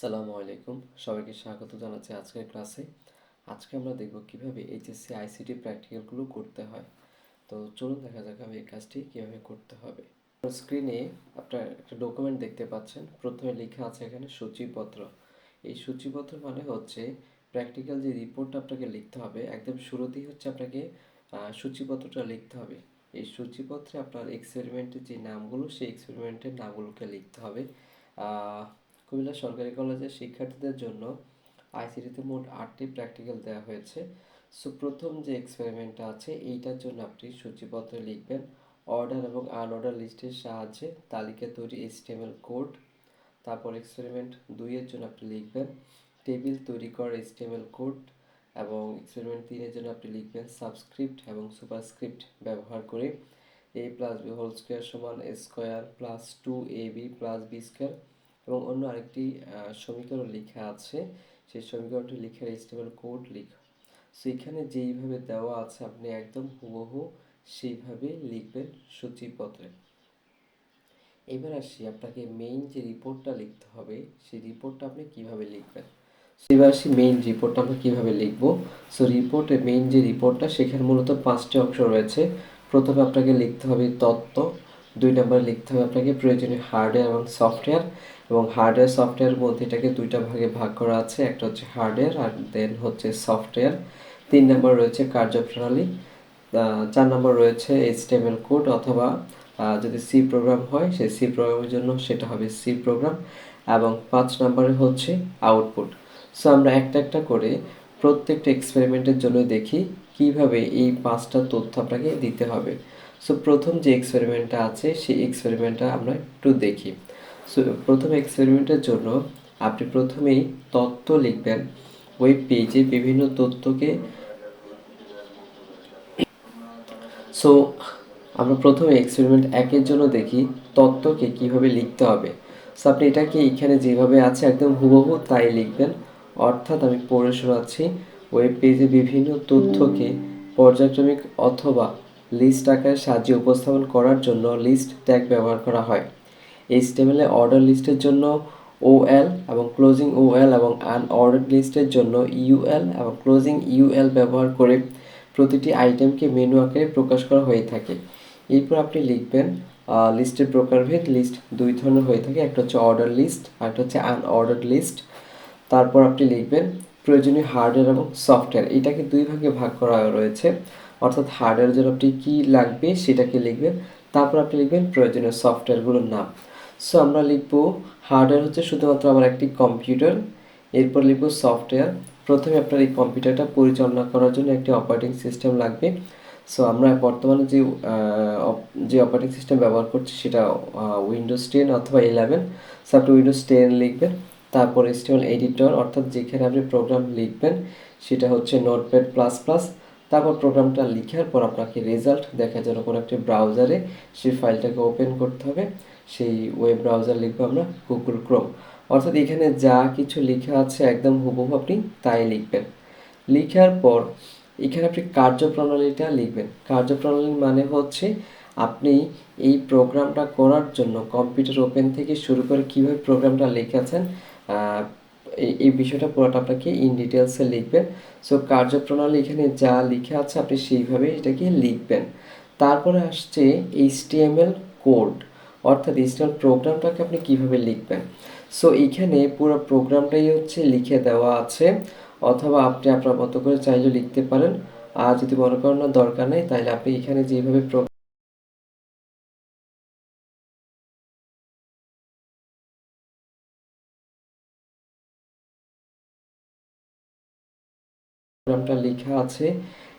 সালামু আলাইকুম। সবাইকে স্বাগত জানাচ্ছি আজকের ক্লাসে। আজকে আমরা দেখব কীভাবে এইচএসসি, আইসিটি প্র্যাকটিক্যালগুলো করতে হয়। তো চলুন দেখা যাক আমি এই কাজটি কীভাবে করতে হবে। স্ক্রিনে আপনার একটা ডকুমেন্ট দেখতে পাচ্ছেন। প্রথমে লেখা আছে এখানে সূচিপত্র। এই সূচিপত্র মানে হচ্ছে প্র্যাকটিক্যাল যে রিপোর্টটা আপনাকে লিখতে হবে, একদম শুরুতেই হচ্ছে আপনাকে সূচিপত্রটা লিখতে হবে। এই সূচিপত্রে আপনার এক্সপেরিমেন্টের যে নামগুলো, সেই এক্সপেরিমেন্টের নামগুলোকে লিখতে হবে। কুমিল্লা সরকারি কলেজের শিক্ষার্থীদের জন্য আইসিটিতে মোট আটটি প্র্যাকটিক্যাল দেওয়া হয়েছে। সো প্রথম যে এক্সপেরিমেন্টটা আছে, এইটার জন্য আপনি সূচিপত্রে লিখবেন। অর্ডার এবং আনঅর্ডার লিস্টের সাহায্যে তালিকা তৈরি এইচটিএমএল কোড তারপর এক্সপেরিমেন্ট দুইয়ের জন্য আপনি লিখবেন। টেবিল তৈরি করার এইচটিএমএল কোড এবং এক্সপেরিমেন্ট তিনের জন্য আপনি লিখবেন সাবস্ক্রিপ্ট এবং সুপারস্ক্রিপ্ট ব্যবহার করে। A plus B whole square সমান square plus two A B plus B square এবং অন্য আরেকটি সমীকরণ লেখা আছে, সেই সমীকরণটি লিখে এইচটিএমএল কোড লিখ। সো এখানে যেইভাবে দেওয়া আছে, আপনি একদম হুবহু সেইভাবে লিখবেন সূচিপত্রে। এবার আসি, আপনাকে মেইন যে রিপোর্টটা লিখতে হবে, সেই রিপোর্টটা আপনি কীভাবে লিখবেন? এবার আসি মেইন রিপোর্টটা আমরা কীভাবে লিখব? সো রিপোর্টে মেইন যে রিপোর্টটা সেখানে মূলত পাঁচটি অংশ রয়েছে। প্রথমে আপনাকে লিখতে হবে তত্ত্ব। দুই নম্বরে লিখতে হবে আপনাকে প্রয়োজনীয় হার্ডওয়্যার এবং সফটওয়্যার এবং হার্ডওয়্যার সফটওয়্যারের মধ্যে এটাকে দুইটা ভাগে ভাগ করা আছে, একটা হচ্ছে হার্ডওয়্যার আর দেন হচ্ছে সফটওয়্যার তিন নম্বর রয়েছে কার্যপ্রণালী চার নম্বর রয়েছে এইচটিএমএল কোড অথবা যদি সি প্রোগ্রাম হয়, সেই সি প্রোগ্রামের জন্য সেটা হবে সি প্রোগ্রাম এবং পাঁচ নম্বরে হচ্ছে আউটপুট সো আমরা একটা একটা করে প্রত্যেকটা এক্সপেরিমেন্টের জন্য দেখি কীভাবে এই পাঁচটা তথ্য আপনাকে দিতে হবে। সো প্রথম যে এক্সপেরিমেন্টটা আছে, সেই এক্সপেরিমেন্টটা আমরা একটু দেখি। সো প্রথম এক্সপেরিমেন্টের জন্য আপনি প্রথমেই তথ্য লিখবেন। ওয়েব পেজে বিভিন্ন তথ্যকে সো আমরা প্রথমে এক্সপেরিমেন্ট একের জন্য দেখি তত্ত্বকে কীভাবে লিখতে হবে। সো আপনি এটাকে এখানে যেভাবে আছে একদম হুবহু তাই লিখবেন। অর্থাৎ আমি পড়ে শোনাচ্ছি ওয়েব পেজে বিভিন্ন তথ্যকে পর্যায়ক্রমিক অথবা লিস্ট আকারে সাহায্যে উপস্থাপন করার জন্য লিস্ট ট্যাগ ব্যবহার করা হয়। এইচটিএমএল এ অর্ডার লিস্টের জন্য ওএল এবং ক্লোজিং ওএল এবং আনঅর্ডার লিস্টের জন্য ইউএল এবং ক্লোজিং ইউএল ব্যবহার করে প্রতিটি আইটেমকে মেনু আকারে প্রকাশ করা হয়ে থাকে। এরপর আপনি লিখবেন লিস্টের প্রকারভেদ লিস্ট দুই ধরনের হয়ে থাকে। একটা হচ্ছে অর্ডার লিস্ট একটা হচ্ছে আনঅর্ডার লিস্ট। তারপর আপনি লিখবেন, প্রয়োজনীয় হার্ডওয়্যার এবং সফটওয়্যার। এটাকে দুই ভাগে ভাগ করা রয়েছে। অর্থাৎ হার্ডওয়্যার জন্য কী লাগবে সেটাকে লিখবেন, তারপর আপনি লিখবেন প্রয়োজনীয় সফটওয়্যারগুলোর নাম। সো আমরা লিখব হার্ডওয়্যার হচ্ছে শুধুমাত্র আমার একটি কম্পিউটার এরপর লিখব সফটওয়্যার প্রথমে আপনার এই কম্পিউটারটা পরিচালনা করার জন্য একটি অপারেটিং সিস্টেম লাগবে। সো আমরা বর্তমানে যে যে অপারেটিং সিস্টেম ব্যবহার করছি সেটা উইন্ডোজ টেন অথবা ইলেভেন সো আপনি উইন্ডোজ টেন লিখবেন, তারপর এস্টিমেল এডিটর অর্থাৎ যেখানে আপনি প্রোগ্রাম লিখবেন, সেটা হচ্ছে নোটপ্যাড প্লাস প্লাস তারপর প্রোগ্রামটা লিখার পর আপনাকে রেজাল্ট দেখার জন্য কোনো একটি ব্রাউজারে সেই ফাইলটাকে ওপেন করতে হবে। সেই ওয়েব ব্রাউজার লিখব আমরা গুগল ক্রোম অর্থাৎ এখানে যা কিছু লেখা আছে একদম হুবহু আপনি তাই লিখবেন। লিখার পর এখানে আপনি কার্যপ্রণালীটা লিখবেন। কার্যপ্রণালী মানে হচ্ছে আপনি এই প্রোগ্রামটা করার জন্য কম্পিউটার ওপেন থেকে শুরু করে কীভাবে প্রোগ্রামটা লিখেছেন এই বিষয়টা পুরোটা আপনাকে ইন ডিটেলসে লিখবেন সো কার্যপ্রণালী এখানে যা লেখা আছে আপনি সেইভাবে এটাকে লিখবেন। তারপরে আসছে এইচটিএমএল কোড অর্থাৎ এইচটিএমএল প্রোগ্রামটাকে আপনি কীভাবে লিখবেন? সো এইখানে পুরো প্রোগ্রামটাই হচ্ছে লিখে দেওয়া আছে, অথবা আপনি আপনার মতো করে চাইলে লিখতে পারেন। আর যদি মনে করেন দরকার নেই, তাহলে আপনি এখানে যেভাবে প্রো- লেখা আছে,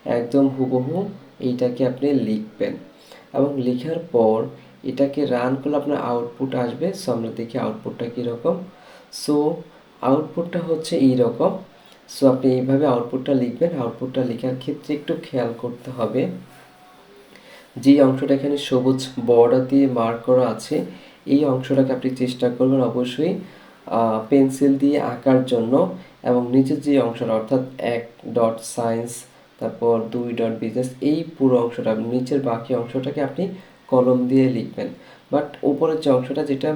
একদম হুবহু এইটাকে আপনি লিখবেন। এবং লেখার পর এটাকে রান করলে আপনার আউটপুট আসবে সো আমরা দেখি আউটপুটটা কীরকম। সো আউটপুটটা হচ্ছে এই রকম সো আপনি এইভাবে আউটপুটটা লিখবেন। আউটপুটটা লেখার ক্ষেত্রে একটু খেয়াল করতে হবে। যে অংশটা এখানে সবুজ বর্ডার দিয়ে মার্ক করা আছে, এই অংশটাকে আপনি চেষ্টা করবেন অবশ্যই পেন্সিল দিয়ে আঁকার জন্য। এবং নিচের যে অংশটা, অর্থাৎ এক ডট সায়েন্স তারপর দুই ডট বিজনেস এই পুরো অংশটা, নিচের বাকি অংশটাকে আপনি কলম দিয়ে লিখবেন। বাট উপরের যে অংশটা, যেটা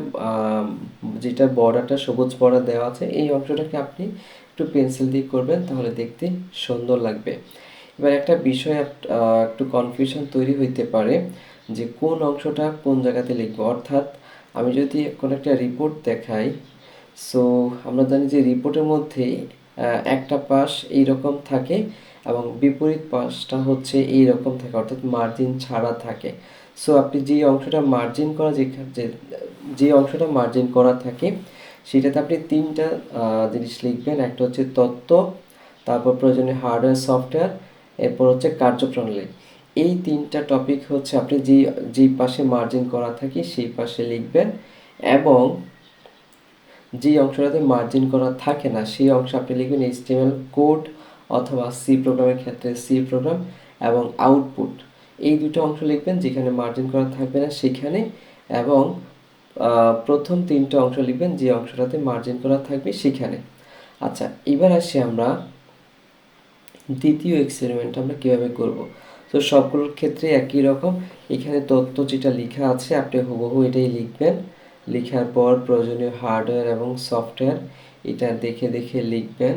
যেটা বর্ডারটা সবুজ বর্ডার দেওয়া আছে, এই অংশটাকে আপনি একটু পেন্সিল দিয়ে করবেন, তাহলে দেখতে সুন্দর লাগবে। এবার একটা বিষয় একটু কনফিউশন তৈরি হইতে পারে, যে কোন অংশটা কোন জায়গাতে লিখব? অর্থাৎ, আমি যদি কোনো একটা রিপোর্ট দেখাই সো আমরা জানি যে রিপোর্টের মধ্যে একটা পাশ এইরকম থাকে এবং বিপরীত পাশটা হচ্ছে এই রকম থাকে, অর্থাৎ মার্জিন ছাড়া থাকে। সো আপনি যে অংশটা মার্জিন করা যে যে অংশটা মার্জিন করা থাকে, সেটাতে আপনি তিনটা জিনিস লিখবেন। একটা হচ্ছে তত্ত্ব তারপর প্রয়োজনীয় হার্ডওয়্যার সফটওয়্যার এরপর হচ্ছে কার্যপ্রণালী। এই তিনটা টপিক হচ্ছে আপনি যে যে পাশে মার্জিন করা থাকে, সেই পাশে লিখবেন এবং যে অংশটাতে মার্জিন করা থাকে না, সেই অংশ আপনি লিখবেন এইচটিএমএল কোড অথবা সি প্রোগ্রামের ক্ষেত্রে সি প্রোগ্রাম এবং আউটপুট এই দুটো অংশ লিখবেন যেখানে মার্জিন করা থাকবে না সেখানে এবং প্রথম তিনটা অংশ লিখবেন যে অংশটাতে মার্জিন করা থাকবে সেখানে। আচ্ছা এবার আসি আমরা দ্বিতীয় এক্সপেরিমেন্ট আমরা কীভাবে করব? তো সবগুলোর ক্ষেত্রে একই রকম, এখানে তথ্য যেটা লেখা আছে, আপনি হুবহু এটাই লিখবেন। লেখার পর প্রয়োজনীয় হার্ডওয়্যার এবং সফটওয়্যার এটা দেখে দেখে লিখবেন।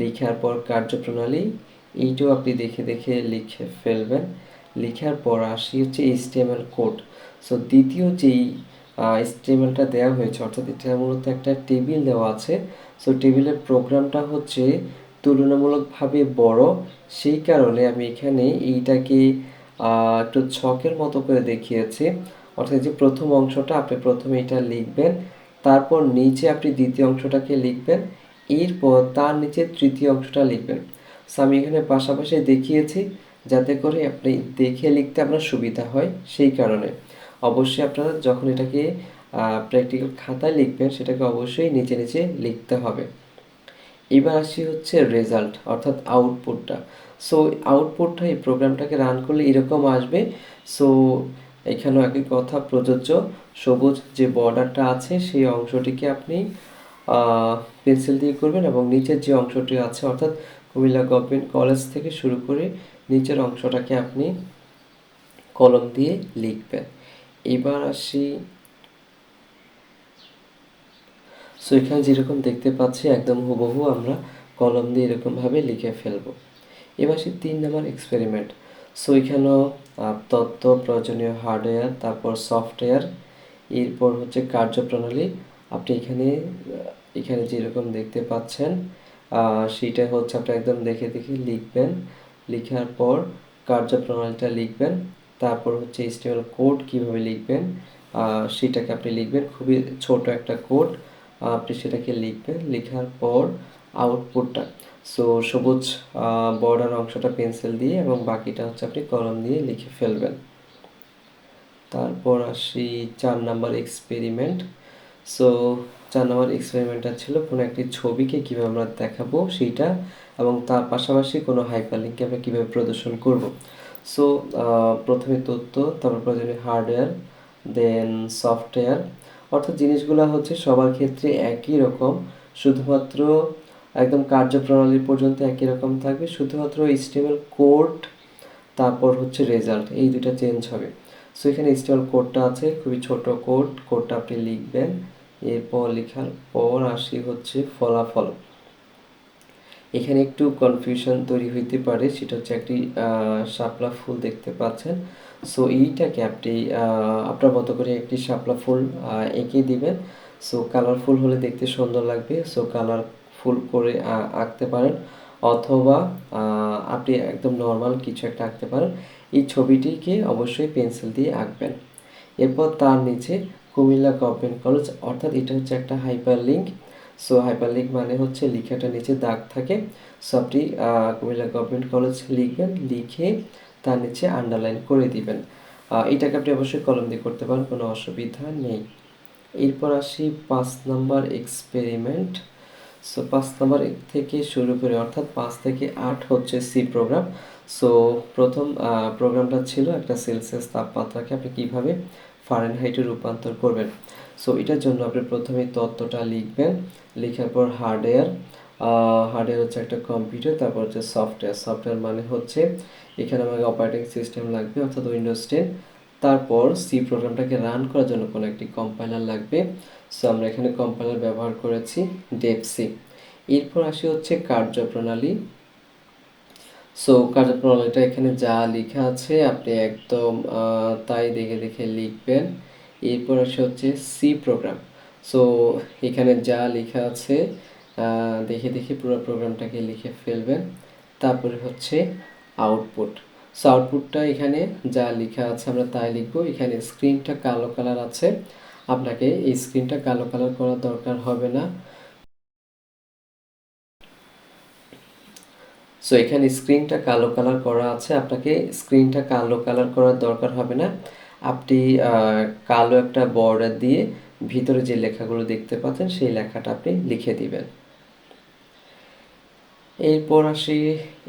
লেখার পর কার্যপ্রণালী এইটাও আপনি দেখে দেখে লিখে ফেলবেন। লেখার পর আসি হচ্ছে এইচটিএমএল কোড। সো দ্বিতীয় যেই এইচটিএমএলটা দেওয়া হয়েছে, অর্থাৎ এটা মূলত একটা টেবিল দেওয়া আছে। সো টেবিলের প্রোগ্রামটা হচ্ছে তুলনামূলকভাবে বড়। সেই কারণে আমি এখানে এইটাকে একটু ছকের মতো করে দেখিয়েছি। অর্থাৎ যে প্রথম অংশটা আপনি প্রথমে এটা লিখবেন, তারপর নিচে আপনি দ্বিতীয় অংশটাকে লিখবেন, এরপর তার নিচে তৃতীয় অংশটা লিখবেন। সো আমি এখানে পাশাপাশি দেখিয়েছি, যাতে করে আপনি দেখে লিখতে আপনার সুবিধা হয় সেই কারণে। অবশ্যই আপনারা যখন এটাকে প্র্যাকটিক্যাল খাতায় লিখবেন, সেটাকে অবশ্যই নিচে নিচে লিখতে হবে। এবার আসি হচ্ছে রেজাল্ট অর্থাৎ আউটপুটটা সো আউটপুটটা এই প্রোগ্রামটাকে রান করলে এরকম আসবে। সো এখানেও একই কথা, প্রযোজ্য। সবুজ যে বর্ডারটা আছে, সেই অংশটিকে আপনি পেন্সিল দিয়ে করবেন এবং নিচের যে অংশটি আছে, অর্থাৎ কুমিল্লা গভর্নমেন্ট কলেজ থেকে শুরু করে নিচের অংশটাকে আপনি কলম দিয়ে লিখবেন। এবার আসি। সো এখানে যেরকম দেখতে পাচ্ছি, একদম হুবহু আমরা কলম দিয়ে এরকমভাবে লিখে ফেলব। এবার আসি তিন নম্বর এক্সপেরিমেন্ট সো এখানেও তথ্য প্রয়োজনীয় হার্ডওয়্যার তারপর সফটওয়্যার এরপর হচ্ছে কার্যপ্রণালী। আপনি এখানে এখানে যেরকম দেখতে পাচ্ছেন সেইটা হচ্ছে আপনি একদম দেখে দেখে লিখবেন। লেখার পর কার্যপ্রণালীটা লিখবেন। তারপর হচ্ছে HTML কোড কীভাবে লিখবেন সেটাকে আপনি লিখবেন। খুবই ছোট একটা কোড আপনি সেটাকে লিখবেন। লেখার পর আউটপুটটা সো সবুজ বর্ডার অংশটা পেন্সিল দিয়ে এবং বাকিটা হচ্ছে আপনি কলম দিয়ে লিখে ফেলবেন। তারপর আসি চার নাম্বার এক্সপেরিমেন্ট সো চার নম্বর এক্সপেরিমেন্টটা ছিল কোনো একটি ছবিকে কীভাবে আমরা দেখাবো সেইটা এবং তার পাশাপাশি কোনো হাইপারলিঙ্ককে আমরা কীভাবে প্রদর্শন করব। সো প্রথমে তথ্য, তারপর প্রয়োজনীয় হার্ডওয়্যার দেন সফটওয়্যার অর্থাৎ জিনিসগুলো হচ্ছে সবার ক্ষেত্রে একই রকম, শুধুমাত্র একদম কার্যপ্রণালী পর্যন্ত একই রকম থাকবে। শুধুমাত্র HTML কোড তারপর হচ্ছে রেজাল্ট এই দুটো চেঞ্জ হবে। সো এখানে HTML কোডটা আছে, খুবই ছোট কোড কোডটা আপনি লিখবেন। এরপর লেখার পর আসি হচ্ছে ফলাফল। এখানে একটু কনফিউশন তৈরি হইতে পারে, সেটা হচ্ছে একটি শাপলা ফুল দেখতে পাচ্ছেন। সো এইটাকে আপনি আপনার মতো করে একটি শাপলা ফুল এঁকে দিবেন। সো কালারফুল হলে দেখতে সুন্দর লাগবে। সো কালারফুল করে আঁকতে পারেন। অথবা আপনি একদম নর্মাল কিছু একটা আঁকতে পারেন। এই ছবিটিকে অবশ্যই পেন্সিল দিয়ে আঁকবেন। এরপর তার নিচে কুমিল্লা গভর্নমেন্ট কলেজ অর্থাৎ এটা হচ্ছে একটা hyperlink so hyperlink মানে হচ্ছে লেখাটা নিচে দাগ থাকে। সো আপনি কুমিল্লা গভর্নমেন্ট কলেজ লিখবেন, লিখে তার নিচে আন্ডারলাইন করে দিবেন। এটাকে আপনি অবশ্যই কলম দিয়ে করতে পারেন, কোনো অসুবিধা নেই। এরপর আসি পাঁচ নাম্বার এক্সপেরিমেন্ট সো পাঁচ নাম্বার থেকে শুরু করে, অর্থাৎ পাঁচ থেকে আট হচ্ছে সি প্রোগ্রাম সো প্রথম প্রোগ্রামটা ছিল একটা সেলসিয়াস তাপমাত্রাকে আপনি কীভাবে ফারেনহাইটে রূপান্তর করবেন? সো এটার জন্য আপনি প্রথমে তত্ত্বটা লিখবেন। লেখার পর হার্ডওয়্যার হার্ডওয়্যার হচ্ছে একটা কম্পিউটার তারপর হচ্ছে সফটওয়্যার সফটওয়্যার মানে হচ্ছে এখানে আমাকে অপারেটিং সিস্টেম লাগবে, অর্থাৎ উইন্ডোজ টেন তারপর সি প্রোগ্রামটাকে রান করার জন্য কোনো একটি কম্পাইলার লাগবে। সো আমরা এখানে কম্পাইলার ব্যবহার করেছি ডেপসি এরপর আসি হচ্ছে কার্যপ্রণালী। সো কার্যপ্রণালীটা এখানে যা লেখা আছে, আপনি একদম তাই দেখে দেখে লিখবেন। এরপর আসে হচ্ছে সি প্রোগ্রাম সো এখানে যা লেখা আছে দেখে দেখে পুরো প্রোগ্রামটাকে লিখে ফেলবেন। তারপরে হচ্ছে আউটপুট সো আউটপুটটা এখানে যা লেখা আছে আমরা তাই লিখব। এখানে স্ক্রিনটা কালো কালার আছে। আপনাকে এই স্ক্রিনটা কালো কালার করার দরকার হবে না। সো এখানে স্ক্রিনটা কালো কালার করা আছে। আপনাকে স্ক্রিনটা কালো কালার করার দরকার হবে না। আপনি কালো একটা বর্ডার দিয়ে ভিতরে যে লেখাগুলো দেখতে পাচ্ছেন, সেই লেখাটা আপনি লিখে দিবেন। এরপর আসি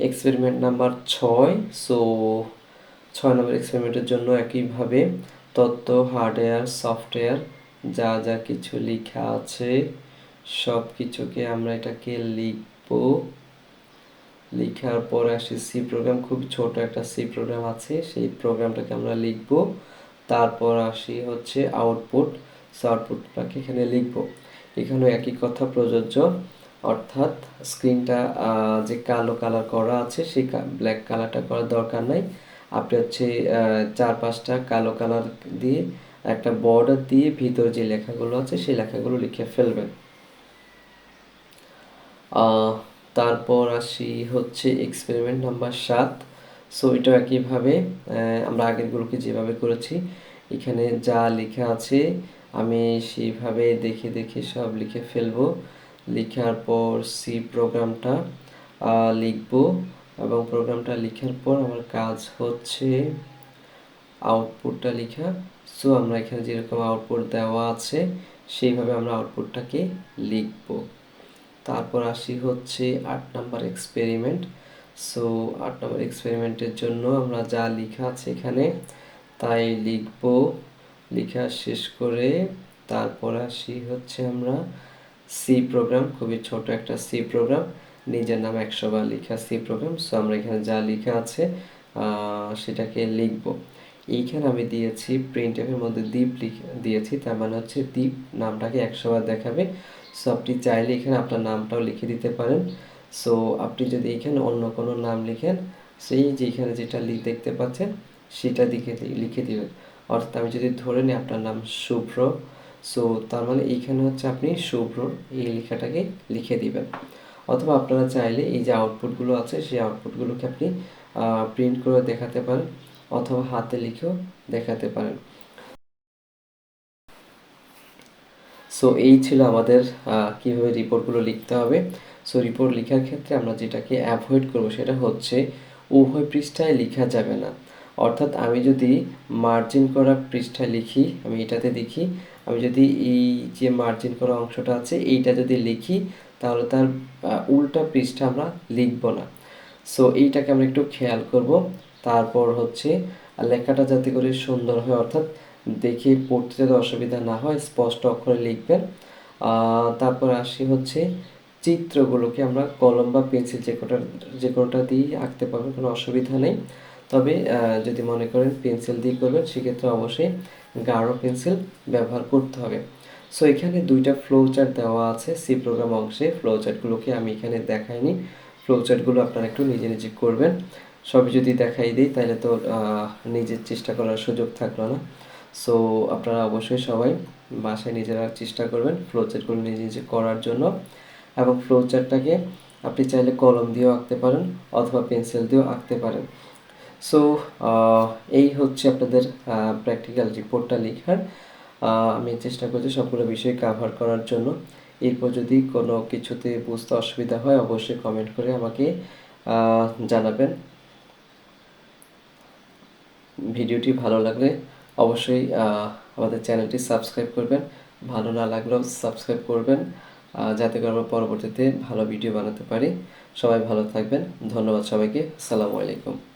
এক্সপেরিমেন্ট নাম্বার ছয়। সো ছয় নম্বর এক্সপেরিমেন্টের জন্য একইভাবে তত্ত্ব, হার্ডওয়্যার, সফটওয়্যার, যা যা কিছু লেখা আছে সব কিছুকে আমরা এটাকে লিখব। লেখার পর আসি সি প্রোগ্রাম খুব ছোট একটা সি প্রোগ্রাম আছে, সেই প্রোগ্রামটাকে আমরা লিখব। তারপর আসি হচ্ছে আউটপুট সো আউটপুটটাকে এখানে লিখব। এখানেও একই কথা প্রযোজ্য, অর্থাৎ স্ক্রিনটা যে কালো কালার করা আছে, সেই ব্ল্যাক কালারটা করার দরকার নাই। আপনি হচ্ছে চার পাঁচটা কালো কালার দিয়ে একটা বর্ডার দিয়ে ভিতরে যে লেখাগুলো আছে, সেই লেখাগুলো লিখে ফেলবেন। তারপর আসি হচ্ছে এক্সপেরিমেন্ট নাম্বার সাত। সো এটাও একইভাবে আমরা আগেরগুলোকে যেভাবে করেছি, এখানে যা লেখা আছে, আমি সেইভাবে দেখে দেখে সব লিখে ফেলব। লেখার পর সি প্রোগ্রামটা লিখব। এবং প্রোগ্রামটা লেখার পর আমার কাজ হচ্ছে আউটপুটটা লেখা। সো আমরা এখানে যেরকম আউটপুট দেওয়া আছে, সেইভাবে আমরা আউটপুটটাকে লিখব। তারপর আসি হচ্ছে আট নাম্বার এক্সপেরিমেন্ট সো আট নাম্বার এক্সপেরিমেন্টের জন্য আমরা যা লেখা আছে এখানে, তাই লিখব। লেখা শেষ করে তারপর আসি হচ্ছে আমরা সি প্রোগ্রাম খুবই ছোট একটা সি প্রোগ্রাম নিজের নাম একশো বার লেখা সি প্রোগ্রাম সো আমরা এখানে যা লেখা আছে সেটাকে লিখব। এইখানে আমি দিয়েছি প্রিন্ট এর মধ্যে দ্বীপ লিখে, দিয়েছি, তার মানে হচ্ছে দ্বীপ নামটাকে একশো বার দেখাবে। সো আপনি চাইলে এখানে আপনার নামটাও লিখে দিতে পারেন। সো আপনি যদি এখানে অন্য কোনো নাম লিখেন, সেই যে এখানে যেটা লি- দেখতে পাচ্ছেন, সেটা দিকে লিখে দিবেন। অর্থাৎ আমি যদি ধরে নিই আপনার নাম শুভ্র সো তার মানে এইখানে হচ্ছে আপনি শুভ্র এই লেখাটাকে লিখে দিবেন। অথবা আপনারা চাইলে এই যে আউটপুটগুলো আছে, সেই আউটপুটগুলোকে আপনি প্রিন্ট করে দেখাতে পারেন অথবা হাতে লিখেও দেখাতে পারেন। সো এই ছিল আমাদের কীভাবে রিপোর্টগুলো লিখতে হবে। সো রিপোর্ট লেখার ক্ষেত্রে আমরা যেটাকে অ্যাভয়েড করব সেটা হচ্ছে উভয় পৃষ্ঠায় লেখা যাবে না। অর্থাৎ আমি যদি মার্জিন করা পৃষ্ঠায় লিখি, আমি এটাতে দেখি আমি যদি এই যে মার্জিন করা অংশটা আছে, এইটা যদি লিখি, তাহলে তার উল্টা পৃষ্ঠা আমরা লিখব না। সো এইটাকে আমরা একটু খেয়াল করব। তারপর হচ্ছে, লেখাটা যাতে করে সুন্দর হয়, অর্থাৎ দেখে পড়তে যাতে অসুবিধা না হয়, স্পষ্ট অক্ষরে লিখবেন। তারপর আসি হচ্ছে, চিত্রগুলোকে আমরা কলম বা পেন্সিল যে কোটা, যে কোনোটা দিয়েই আঁকতে পারবেন, কোনো অসুবিধা নেই। তবে যদি মনে করেন পেন্সিল দিয়ে করবেন, সেক্ষেত্রে অবশ্যই গাঢ় পেন্সিল ব্যবহার করতে হবে। সো এখানে দুইটা ফ্লো চার্ট দেওয়া আছে সি প্রোগ্রাম অংশে। ফ্লো চার্টগুলোকে আমি এখানে দেখাইনি। ফ্লো চার্টগুলো আপনারা একটু নিজে নিজে করবেন। সবই যদি দেখাই দিই তাহলে তো নিজের চেষ্টা করার সুযোগ থাকল না। সো আপনারা অবশ্যই সবাই বাসায় নিজেরা চেষ্টা করবেন ফ্লো চার্টগুলো নিজে নিজে করার জন্য। এবং ফ্লো চার্টটাকে আপনি চাইলে কলম দিয়েও আঁকতে পারেন অথবা পেন্সিল দিয়েও আঁকতে পারেন। সো এই হচ্ছে আপনাদের প্র্যাকটিক্যাল রিপোর্টটা লেখার। আমি চেষ্টা করছি সবগুলো বিষয় কাভার করার জন্য। এরপর যদি কোনো কিছুতে বুঝতে অসুবিধা হয়, অবশ্যই কমেন্ট করে আমাকে জানাবেন। ভিডিওটি ভালো লাগলে অবশ্যই আমাদের চ্যানেলটি সাবস্ক্রাইব করবেন। ভালো না লাগলেও সাবস্ক্রাইব করবেন যাতে করে আমরা পরবর্তীতে ভালো ভিডিও বানাতে পারি। সবাই ভালো থাকবেন। ধন্যবাদ সবাইকে। আসসালামু আলাইকুম।